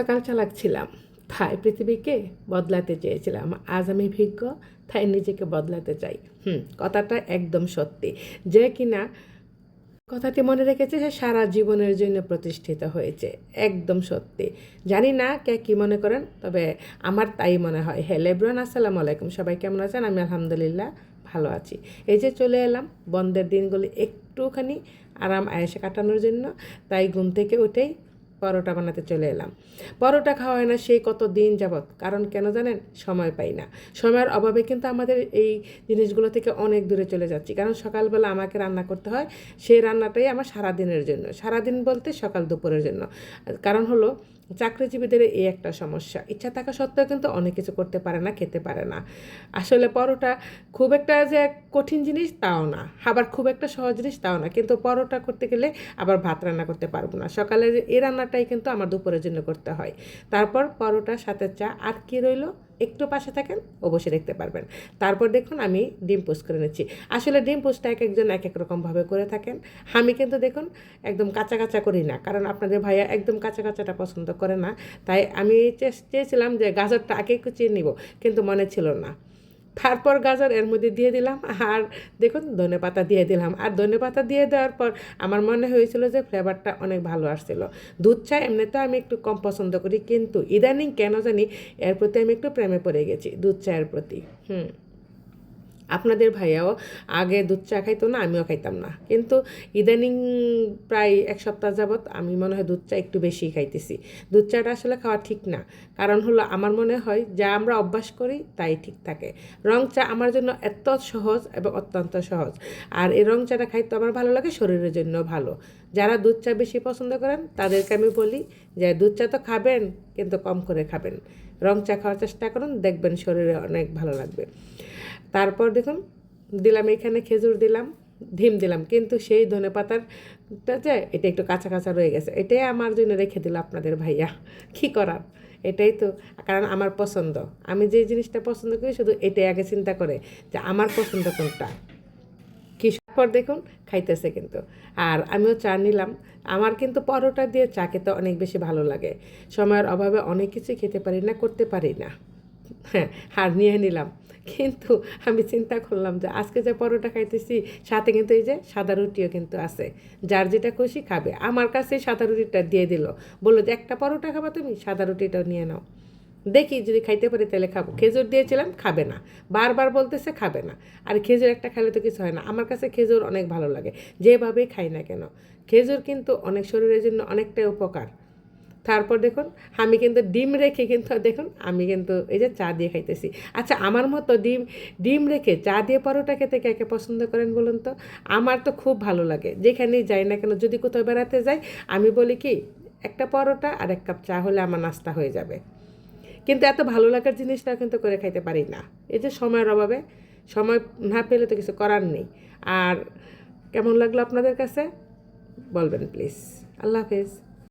গতকাল চালাক ছিলাম তাই পৃথিবীকে বদলাতে চেয়েছিলাম। আজ আমি ভিজ্ঞ, তাই নিজেকে বদলাতে চাই। হুম, কথাটা একদম সত্যি। যে কিনা কথাটি মনে রেখেছে সে সারা জীবনের জন্য প্রতিষ্ঠিত হয়েছে। একদম সত্যি। জানি না কে কী মনে করেন, তবে আমার তাই মনে হয়। হ্যালো লেব্রন আসসালামু আলাইকুম। সবাই কেমন আছেন? আমি আলহামদুলিল্লাহ ভালো আছি। এই যে চলে এলাম, বন্ধের দিনগুলি একটুখানি আরাম আয়েসে কাটানোর জন্য। তাই ঘুম থেকে উঠেই পরোটা বানাতে চলে এলাম। পরোটা খাওয়া হয় না সেই কত দিন যাবৎ, কারণ কেন জানেন? সময় পাই না। সময়ের অভাবে কিন্তু আমাদের এই জিনিসগুলো থেকে অনেক দূরে চলে যাচ্ছি। কারণ সকালবেলা আমাকে রান্না করতে হয়, সেই রান্নাটাই আমার সারাদিনের জন্য। সারাদিন বলতে সকাল দুপুরের জন্য। কারণ হলো চাকরিজীবীদের এই একটা সমস্যা। ইচ্ছা থাকা সত্ত্বেও কিন্তু অনেক কিছু করতে পারে না, খেতে পারে না। আসলে পরোটা খুব একটা যে কঠিন জিনিস তাও না। আবার খুব একটা সহজ জিনিস তাও না। কিন্তু পরোটা করতে গেলে আবার ভাত রান্না করতে পারব না। সকালে এই রান্নাটাই কিন্তু আমার দুপুরের জন্য করতে হয়। তারপর পরোটার সাথে চা। আর কী রইল? একটু পাশে থাকেন অবশ্যই দেখতে পারবেন। তারপর দেখুন, আমি ডিম পোস্ট করে নিচ্ছি। আসলে ডিম পোস্টটা এক একজন এক এক রকমভাবে করে থাকেন। আমি কিন্তু দেখুন, একদম কাঁচা কাঁচা করি না। কারণ আপনাদের ভাইয়া একদম কাঁচা কাঁচাটা পছন্দ করে না। তাই আমি চেয়েছিলাম যে গাজরটা আগে কুচিয়ে নিব, কিন্তু মনে ছিল না। তারপর গাজর এর মধ্যে দিয়ে দিলাম। আর দেখুন, ধনে পাতা দিয়ে দিলাম। আর ধনে পাতা দিয়ে দেওয়ার পর আমার মনে হয়েছিল যে ফ্লেভারটা অনেক ভালো আসছিল। দুধ চা এমনিতে আমি একটু কম পছন্দ করি, কিন্তু ইদানিং কেন জানি এর প্রতি আমি একটু প্রেমে পড়ে গেছি দুধ চায়ের প্রতি। হুম। আপনাদের ভাইয়াও আগে দুধ চা খাইতো না, আমিও খাইতাম না। কিন্তু ইদানিং প্রায় এক সপ্তাহ যাবৎ আমি মনে হয় দুধ চা একটু বেশি খাইতেছি। দুধ চাটা আসলে খাওয়া ঠিক না। কারণ হলো আমার মনে হয় যা আমরা অভ্যাস করি তাই ঠিক থাকে। রং চা আমার জন্য এত সহজ এবং অত্যন্ত সহজ। আর এই রং চাটা খাইতে আমার ভালো লাগে, শরীরের জন্য ভালো। যারা দুধ চা বেশি পছন্দ করেন, তাদেরকে আমি বলি যে দুধ চা তো খাবেন, কিন্তু কম করে খাবেন। রং চা খাওয়ার চেষ্টা করুন, দেখবেন শরীরে অনেক ভালো লাগবে। তারপর দেখুন, দিলাম এখানে খেজুর দিলাম, ডিম দিলাম, কিন্তু সেই ধনে পাতারটা যে এটা একটু কাঁচা কাঁচা রয়ে গেছে, এটাই আমার জন্য রেখে দিল আপনাদের ভাইয়া। কী করার? এটাই তো, কারণ আমার পছন্দ। আমি যে জিনিসটা পছন্দ করি শুধু এটাই আগে চিন্তা করে যে আমার পছন্দ কোনটা। পর দেখুন, খাইতেছে কিন্তু। আর আমিও চা নিলাম। আমার কিন্তু পরোটা দিয়ে চা খেতে অনেক বেশি ভালো লাগে। সময়ের অভাবে অনেক কিছু খেতে পারি না, করতে পারি না। হ্যাঁ আর নিয়ে নিলাম। কিন্তু আমি চিন্তা করলাম যে আজকে যে পরোটা খাইতেছি, সাথে কিন্তু এই যে সাদা রুটিও কিন্তু আছে। যার যেটা খুশি খাবে। আমার কাছে সাদা রুটিটা দিয়ে দিল। বলল যে, একটা পরোটা খাবা তুমি, সাদা রুটিটাও নিয়ে নাও। দেখি যদি খাইতে পারি তাহলে খাব। খেজুর দিয়েছিলাম, খাবে না। বারবার বলতেছে খাবে না। আর খেজুর একটা খেলে তো কিছু হয় না। আমার কাছে খেজুর অনেক ভালো লাগে। যেভাবেই খাই না কেন, খেজুর কিন্তু অনেক শরীরের জন্য অনেকটাই উপকার। তারপর দেখুন, আমি কিন্তু ডিম রেখে কিন্তু, দেখুন, আমি কিন্তু এই যে চা দিয়ে খাইতেছি। আচ্ছা আমার মতো ডিম ডিম রেখে চা দিয়ে পরোটা খেতে কে পছন্দ করেন বলুন তো? আমার তো খুব ভালো লাগে। যেখানেই যাই না কেন, যদি কোথাও বেড়াতে যাই, আমি বলি কি, একটা পরোটা আর এক কাপ চা হলে আমার নাস্তা হয়ে যাবে। কিন্তু এত ভালো লাগার জিনিসটা কিন্তু করে খাইতে পারি না। এই যে সময়ের অভাবে, সময় না পেলে তো কিছু করার নেই। আর কেমন লাগল আপনাদের কাছে? বলবেন, প্লিজ। আল্লাহ হাফেজ।